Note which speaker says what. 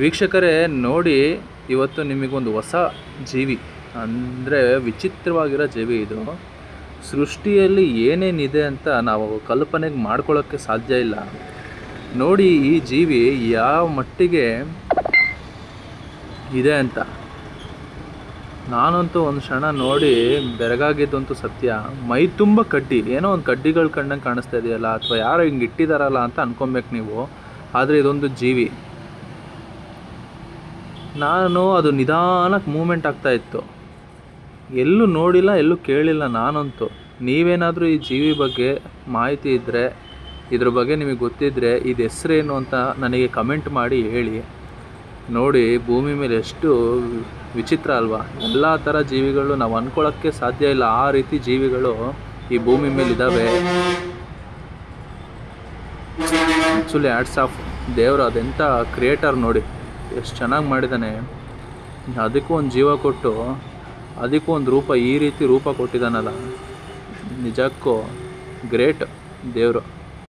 Speaker 1: ವೀಕ್ಷಕರೇ, ನೋಡಿ, ಇವತ್ತು ನಿಮಗೊಂದು ಹೊಸ ಜೀವಿ, ಅಂದರೆ ವಿಚಿತ್ರವಾಗಿರೋ ಜೀವಿ ಇದು. ಸೃಷ್ಟಿಯಲ್ಲಿ ಏನೇನಿದೆ ಅಂತ ನಾವು ಕಲ್ಪನೆಗೆ ಮಾಡ್ಕೊಳ್ಳೋಕ್ಕೆ ಸಾಧ್ಯ ಇಲ್ಲ. ನೋಡಿ, ಈ ಜೀವಿ ಯಾವ ಮಟ್ಟಿಗೆ ಇದೆ ಅಂತ. ನಾನಂತೂ ಒಂದು ಕ್ಷಣ ನೋಡಿ, ಬೆರಗಾಗಿದ್ದಂತೂ ಸತ್ಯ. ಮೈ ತುಂಬ ಕಡ್ಡಿ, ಏನೋ ಒಂದು ಕಡ್ಡಿಗಳು ಕಣ್ಣಂಗೆ ಕಾಣಿಸ್ತಾ ಇದೆಯಲ್ಲ, ಅಥವಾ ಯಾರೋ ಹಿಂಗೆ ಇಟ್ಟಿದಾರಲ್ಲ ಅಂತ ಅನ್ಕೊಬೇಕು ನೀವು. ಆದರೆ ಇದೊಂದು ಜೀವಿ. ನಾನು ಅದು ನಿಧಾನಕ್ಕೆ ಮೂಮೆಂಟ್ ಆಗ್ತಾ ಇತ್ತು. ಎಲ್ಲೂ ನೋಡಿಲ್ಲ, ಎಲ್ಲೂ ಕೇಳಿಲ್ಲ ನಾನಂತೂ. ನೀವೇನಾದರೂ ಈ ಜೀವಿ ಬಗ್ಗೆ ಮಾಹಿತಿ ಇದ್ದರೆ ಇದ್ರ ಬಗ್ಗೆ ನಿಮಗೆ ಗೊತ್ತಿದ್ದರೆ ಇದು ಹೆಸ್ರೇನು ಅಂತ ನನಗೆ ಕಮೆಂಟ್ ಮಾಡಿ ಹೇಳಿ. ನೋಡಿ, ಭೂಮಿ ಮೇಲೆ ಎಷ್ಟು ವಿಚಿತ್ರ ಅಲ್ವಾ? ಎಲ್ಲ ಥರ ಜೀವಿಗಳು ನಾವು ಅಂದ್ಕೊಳ್ಳೋಕ್ಕೆ ಸಾಧ್ಯ ಇಲ್ಲ. ಆ ರೀತಿ ಜೀವಿಗಳು ಈ ಭೂಮಿ ಮೇಲೆ ಇದ್ದಾವೆ ಆ್ಯಕ್ಚುಲಿ ಆ್ಯಡ್ಸ್ ಆಫ್ ದೇವರು ಅದೆಂಥ ಕ್ರಿಯೇಟರ್ ನೋಡಿ. ಎಷ್ಟು ಚೆನ್ನಾಗಿ ಮಾಡಿದ್ದಾನೆ ಅದಕ್ಕೂ ಒಂದು ಜೀವ ಕೊಟ್ಟು, ಅದಕ್ಕೂ ಒಂದು ರೂಪ ಈ ರೀತಿ ರೂಪ ಕೊಟ್ಟಿದ್ದಾನಲ್ಲ ನಿಜಕ್ಕೂ ಗ್ರೇಟ್ ದೇವರು.